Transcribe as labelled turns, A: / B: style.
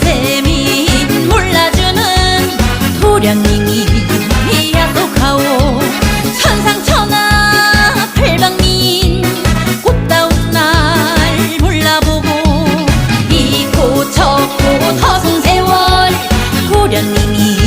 A: 쌤이 몰라주는 도련님이 야독하오. 천상천하 팔방민 꽃다운 날 몰라보고 이곳저곳 허송세월 도련님이